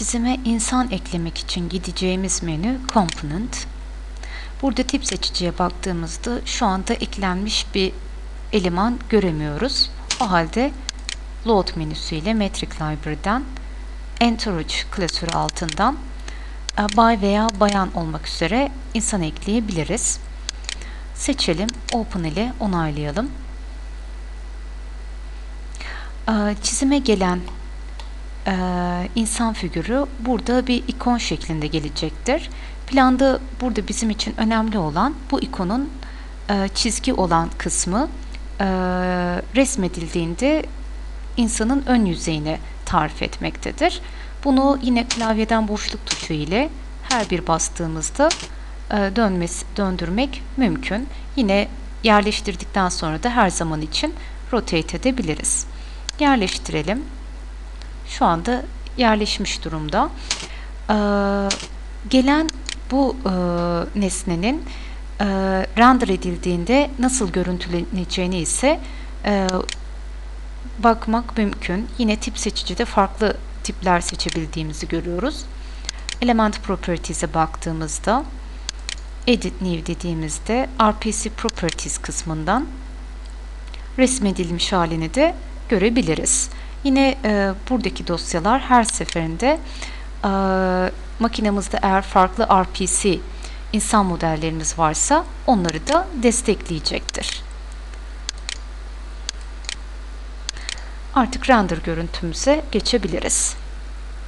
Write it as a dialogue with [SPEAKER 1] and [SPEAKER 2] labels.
[SPEAKER 1] çizime insan eklemek için gideceğimiz menü Component. Burada tip seçiciye baktığımızda şu anda eklenmiş bir eleman göremiyoruz. O halde Load menüsüyle Metric Library'den Entourage klasörü altından e, bay veya bayan olmak üzere insan ekleyebiliriz. Seçelim. Open ile onaylayalım. E, Çizime gelen e, insan figürü burada bir ikon şeklinde gelecektir. Planda burada bizim için önemli olan bu ikonun e, çizgi olan kısmı e, resmedildiğinde insanın ön yüzeyini tarif etmektedir. Bunu yine klavyeden boşluk tuşu ile her bir bastığımızda e, dönmesi, döndürmek mümkün. Yine yerleştirdikten sonra da her zaman için rotate edebiliriz. Yerleştirelim. Şu anda yerleşmiş durumda. Ee, gelen bu e, nesnenin e, render edildiğinde nasıl görüntüleneceğini ise e, bakmak mümkün. Yine tip seçicide farklı tipler seçebildiğimizi görüyoruz. Element Properties'e baktığımızda Edit New dediğimizde RPC Properties kısmından resmedilmiş halini de görebiliriz. Yine e, buradaki dosyalar her seferinde e, makinemizde eğer farklı RPC insan modellerimiz varsa onları da destekleyecektir. Artık render görüntümüze geçebiliriz.